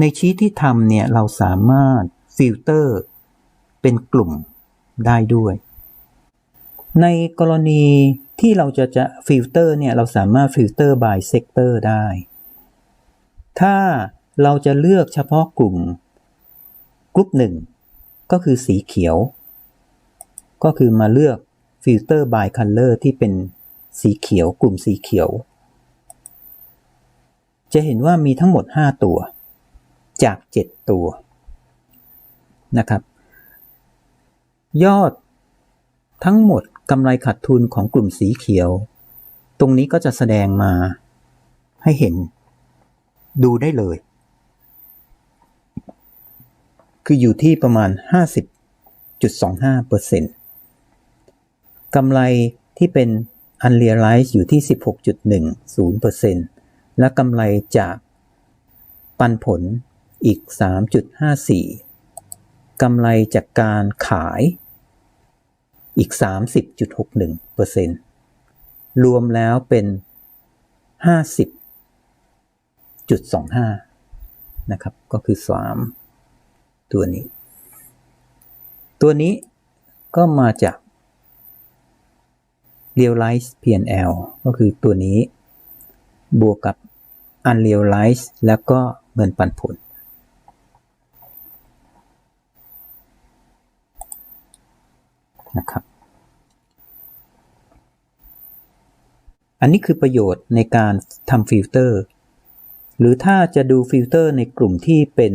ในชีตที่ทำเนี่ยเราสามารถฟิลเตอร์ เป็นกลุ่มได้ด้วย ในกรณีที่เราจะจะฟิลเตอร์เนี่ยเราสามารถฟิลเตอร์ by sector ได้ ถ้าเราจะเลือกเฉพาะกลุ่มกลุ่มหนึ่งก็คือสีเขียว ก็คือมาเลือกฟิลเตอร์ by color ที่เป็นสีเขียวกลุ่มสีเขียว จะเห็นว่ามีทั้งหมด 5 ตัว จาก 7 ตัวนะครับ ยอดทั้งหมดกำไรขาดทุนของกลุ่มสีเขียว ตรงนี้ก็จะแสดงมาให้เห็นดูได้เลย คืออยู่ที่ประมาณ 50.25%กำไรที่เป็น unrealized อยู่ที่ 16.10%และกำไรจากปันผล อีก 3.54 กำไรจากการขายอีก 30.61%รวมแล้วเป็น 50.25 นะครับ ก็คือ 3 ตัวนี้ ตัวนี้ก็มาจาก realized P&L ก็คือตัวนี้ บวกกับ unrealized แล้วก็เงินปันผล นะครับ อันนี้คือประโยชน์ในการทำฟิลเตอร์ หรือถ้าจะดูฟิลเตอร์ในกลุ่มที่เป็น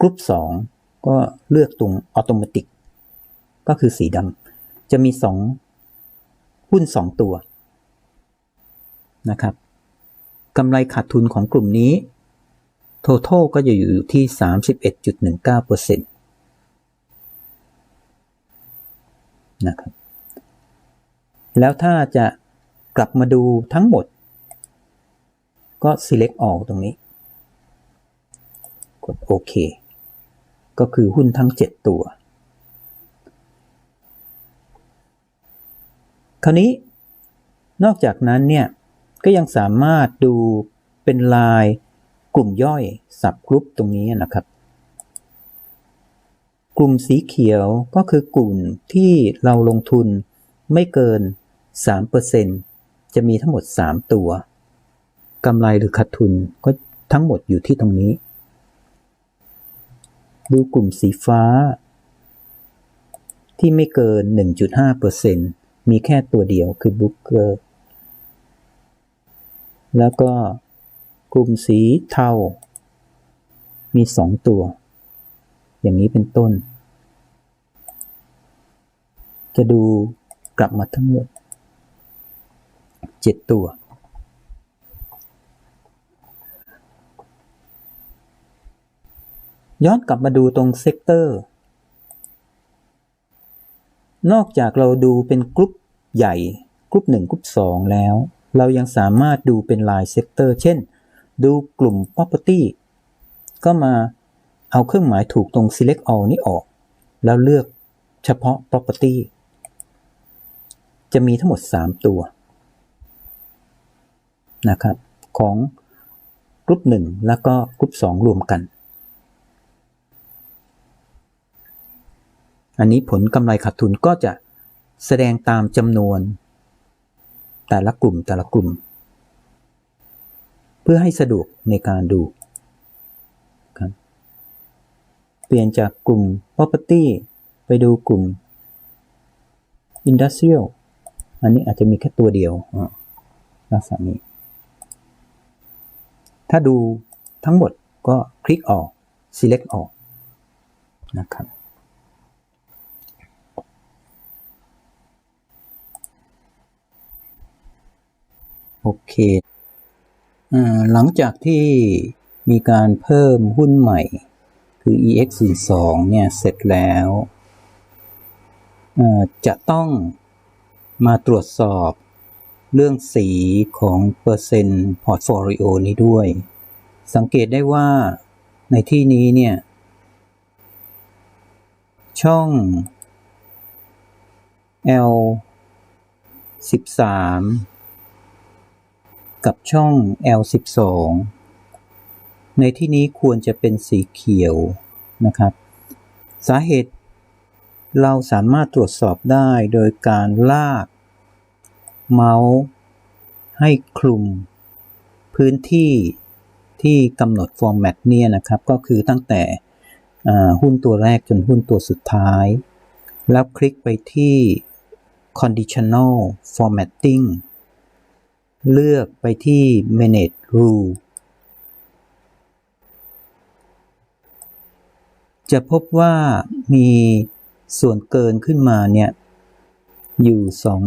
กลุ่ม2 ก็เลือกตรงออโตเมติกก็คือสีดำจะมี 2 หุ้น 2 ตัวนะครับกำไรขาดทุนของกลุ่มนี้ total ก็จะอยู่ที่ 31.19% นะครับ แล้วถ้าจะกลับมาดูทั้งหมด ก็ select all ตรงนี้ กดโอเค ก็คือหุ้นทั้ง 7 ตัว คราวนี้นอกจากนั้นเนี่ย ก็ยังสามารถดูเป็นลายกลุ่มย่อยสับกรุ๊ปตรงนี้นะครับ กลุ่มสีเขียวก็คือกลุ่มที่เราลงทุนไม่เกิน 3%จะมีทั้งหมด 3 ตัวกำไรหรือขาดทุนก็ทั้งหมดอยู่ที่ตรงนี้ ดูกลุ่มสีฟ้า ที่ไม่เกิน 1.5%มีแค่ตัวเดียวคือบุ๊กเกอร์ แล้วก็กลุ่มสีเทา มี 2 ตัว อย่างนี้เป็นต้น จะดูกลับมาทั้งหมด7ตัว ย้อนกลับมาดูตรงเซกเตอร์ นอกจากเราดูเป็นกลุ่มใหญ่กลุ่ม1กลุ่ม2แล้ว เรายังสามารถดูเป็นลายเซกเตอร์ เช่น ดูกลุ่ม property ก็มา เอาเครื่องหมายถูกตรง select all นี้ออก แล้วเลือกเฉพาะ property จะมีทั้งหมด 3 ตัวนะครับของกลุ่ม1แล้วก็กลุ่ม2 รวมกัน อันนี้ผลกำไรขาดทุนก็จะแสดงตามจำนวน แต่ละกลุ่มแต่ละกลุ่ม เพื่อให้สะดวกในการดูครับ เปลี่ยนจากกลุ่ม property ไปดูกลุ่ม industrial อันนี้อาจจะมีแค่ตัวเดียวลักษณะนี้ ถ้าดูทั้งหมดก็คลิกออก select ออกนะครับ โอเคอหลังจากที่มีการเพิ่มหุ้นใหม่ คือ EX02 เนี่ย เสร็จแล้วจะต้องมาตรวจสอบเรื่องสีของเปอร์เซ็นต์พอร์ตโฟลิโอนี้ด้วย สังเกตได้ว่าในที่นี้เนี่ย ช่อง L 13 กับช่อง L 12 ในที่นี้ควรจะเป็นสีเขียวนะครับ สาเหตุเราสามารถตรวจสอบได้โดยการลาก เมาส์ให้คลุม พื้นที่ที่กำหนดฟอร์แมตเนี่ยนะครับ ก็คือตั้งแต่หุ้นตัวแรกจนหุ้นตัวสุดท้าย แล้วคลิกไปที่ conditional formatting เลือกไปที่ manage rule จะพบว่ามีส่วนเกินขึ้นมาเนี่ย อยู่สอง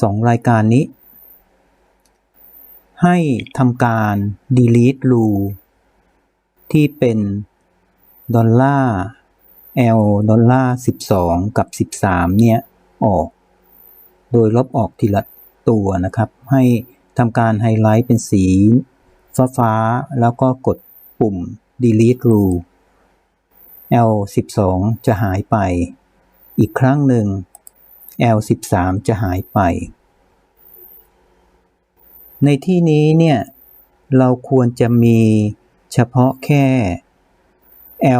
สองรายการนี้ ให้ทำการ delete rule ที่เป็นดอลลาร์ L ดอลลาร์ 12 กับ 13 เนี่ย ออก โดยลบออกทีละตัวนะครับ ให้ทำการไฮไลท์เป็นสีฟ้าฟ้าแล้วก็กดปุ่ม delete rule L 12จะหายไป อีกครั้งหนึ่ง L 13จะหายไป ในที่นี้เนี่ย เราควรจะมีเฉพาะแค่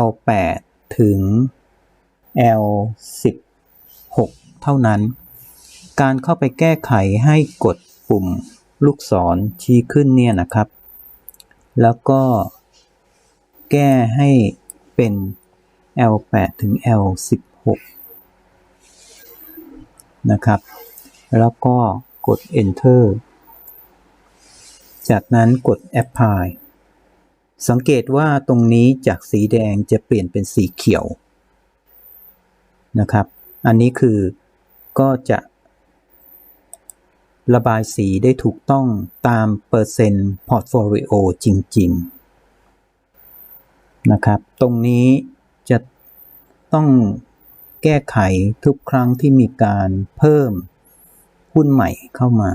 L 8ถึง L 16เท่านั้น การเข้าไปแก้ไขให้กดปุ่มลูกศรชี้ขึ้นเนี่ยนะครับ แล้วก็ แก้ให้เป็น L 8 ถึง L 16 นะครับ แล้วก็กด Enter จากนั้นกด Apply สังเกตว่าตรงนี้จากสีแดงจะเปลี่ยนเป็นสีเขียวนะครับ อันนี้คือก็จะ ระบายสีได้ถูกต้องตามเปอร์เซ็นต์พอร์ตโฟลิโอจริง ๆ นะครับ ตรงนี้จะต้องแก้ไขทุกครั้งที่มีการเพิ่มหุ้นใหม่เข้ามา